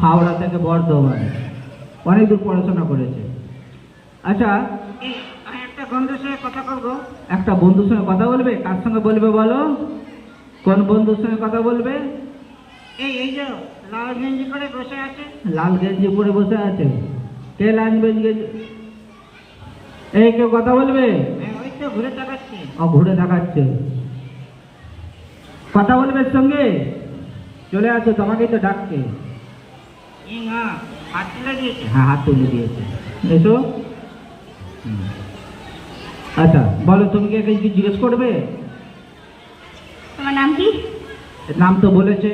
হাওড়া থেকে বর্ধমান। অনেক দূর পড়াশোনা করেছে। আচ্ছা একটা বন্ধুর সঙ্গে কথা বলব? একটা বন্ধুর সঙ্গে কথা বলবে? কার সঙ্গে বলবে বলো? কোন বন্ধুর সঙ্গে কথা বলবে? এই এই যে লাল গেঞ্জি করে বসে আছে। লাল গেঞ্জি পরে বসে আছে। কে লাল গেঞ্জি? এই কেউ কথা বলবে? হ্যাঁ, ওই তো ঘুরে তাকাচ্ছি ও ঘুরে দেখাচ্ছে। কথা বলবে সঙ্গে? চলে আসো তোমাকেই তো ডাকছে এই না হাত তুলে দিয়েছে হ্যাঁ হাত তুলে দিয়েছে। এসো। আচ্ছা বলো তুমি কি কিছু জিজ্ঞেস করবে? তোমার নাম কি? নাম তো বলেছে।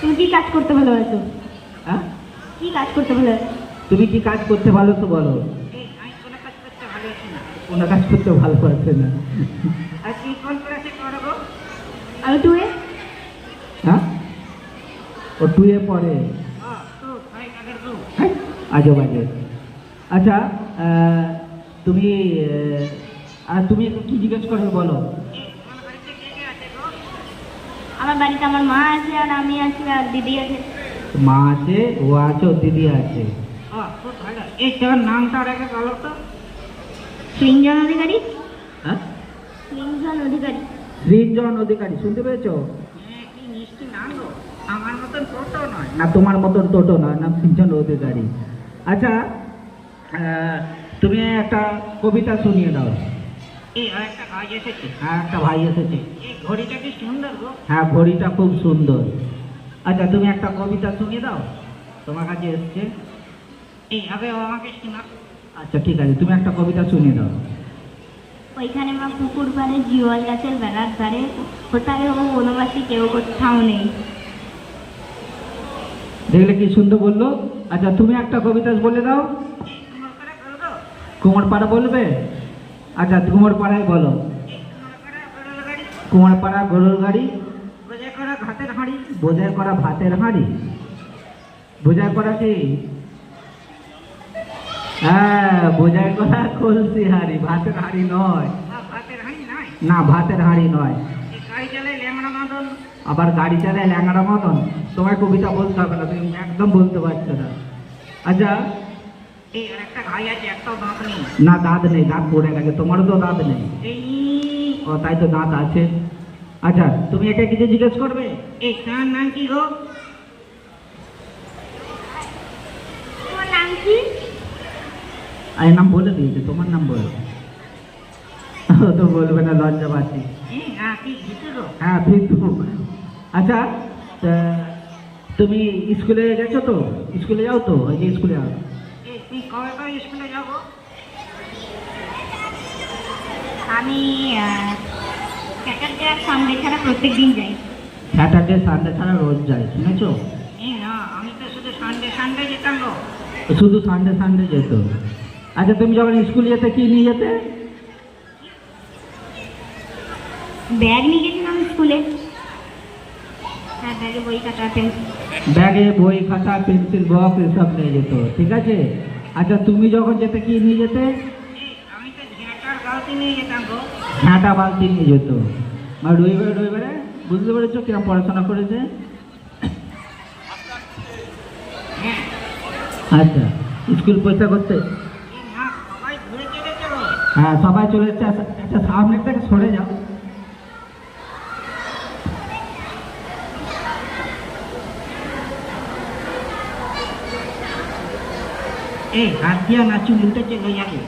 তুমি কি কাজ করতে ভালোবাসো? হ্যাঁ? কি কাজ করতে ভালোবাসো? তুমি কি কাজ করতে ভালো তো বলো কোনো কাজ করতে ভালোবাসি না। আর তুই কোন ক্লাসে করব আমি টুয়ে হ্যাঁ ও টুয়ে পড়ে। তু হ্যাঁ আজব আজব আচ্ছা তুমি আর তুমি একটু কি জিজ্ঞেস করবে বলো। আমার বাড়িতে আমার মা আছে আর আমি আছি আর দিদি আছে। মা আছে ও আছে ও দিদি আছে। এই নামটা বলো তো। সৃঞ্জন অধিকারী? হ্যাঁ? সৃঞ্জন অধিকারী। সৃজন অধিকারী শুনতে পেয়েছ হ্যাঁ, কি মিষ্টি নাম গো আমার মতন টোটো নয় না তোমার মতন টোটো নয় না সৃজন অধিকারী আচ্ছা আহ, তুমি একটা কবিতা শুনিয়ে দাও। এই একটা কাজ এসেছে। হ্যাঁ একটা ভাই এসেছে। এই ঘড়িটা কি সুন্দর গো। হ্যাঁ ঘড়িটা খুব সুন্দর। আচ্ছা তুমি একটা কবিতা শুনিয়ে দাও। তোমার কাছে এসছে। এই আগে ও আমাকে শোনা। আচ্ছা ঠিক আছে তুমি একটা কবিতা শুনিয়ে দাও। ওইখানে মা পুকুর পাড়ে জিওয়াল গাছের বেড়ার ধারে কোথায় হব বনবাসী কেউ কোথাও নেই। দেখলে কি সুন্দর বলল? আচ্ছা তুমি একটা কবিতা বলে দাও। কুমারপাড়া বলবে? আচ্ছা কুমারপাড়ায় বলো। কুমারপাড়া গরুর গাড়ি। বোঝাই করা ভাতের হাঁড়ি। বোঝাই করা কি? হ্যাঁ বোঝাই করা কলসি হাঁড়ি। ভাতের হাঁড়ি নয়। না, ভাতের হাঁড়ি নয়। আবার গাড়ি চালায় ল্যাংড়া মতন। তোমার কবিতা বলতে হবে না তুমি একদম বলতে পারছ না। আচ্ছা। এই একটা ভাই আছে একটাও দাঁত নেই। না দাঁত নেই দাঁত পড়ে গেছে। তোমারও তো দাঁত নেই। এই। ও তাই তো দাঁত আছে। আচ্ছা তুমি এটা কিছু জিজ্ঞেস করবে? এই তার নাম কি গো? নাম কি? আর নাম বলে দিয়েছে তোমার নাম বলো। তো বলবে না লজ্জা পাচ্ছি। হ্যাঁ গো হ্যাঁ আচ্ছা তা তুমি স্কুলে গেছো তো? স্কুলে যাও তো ওই যে স্কুলে যাও। স্কুলে যাব আমি স্যাটারডে আর সানডে ছাড়া প্রত্যেক দিন যাই। স্যাটারডে সানডে ছাড়া রোজ যাই শুনেছো? এই আমি তো শুধু সানডে সানডে যেতাম শুধু সানডে সানডে যেত। আচ্ছা তুমি যখন স্কুলে যেতে কি নিয়ে যেতে? ব্যাগ নিয়ে গেছিলাম স্কুলে। হ্যাঁ ব্যাগে বই খাতা পেন্সিল ব্যাগে বই খাতা পেন্সিল বক্স এসব নিয়ে যেত ঠিক আছে? আচ্ছা তুমি যখন যেতে কি নিয়ে যেতে? আমি তো গালতি নিয়ে যেতাম গো। ঝাঁটা বালতি নিয়ে যেত। আর রবিবারে রবিবারে? বুঝতে পেরেছ কিরম পড়াশোনা করেছে? হ্যাঁ। আচ্ছা স্কুল পয়সা করতে? হ্যাঁ সবাই চলে এসছে। আচ্ছা, আচ্ছা সামনে থেকে সরে যাও। এই হাত দিয়া নাচু উল্টে চলে যাবে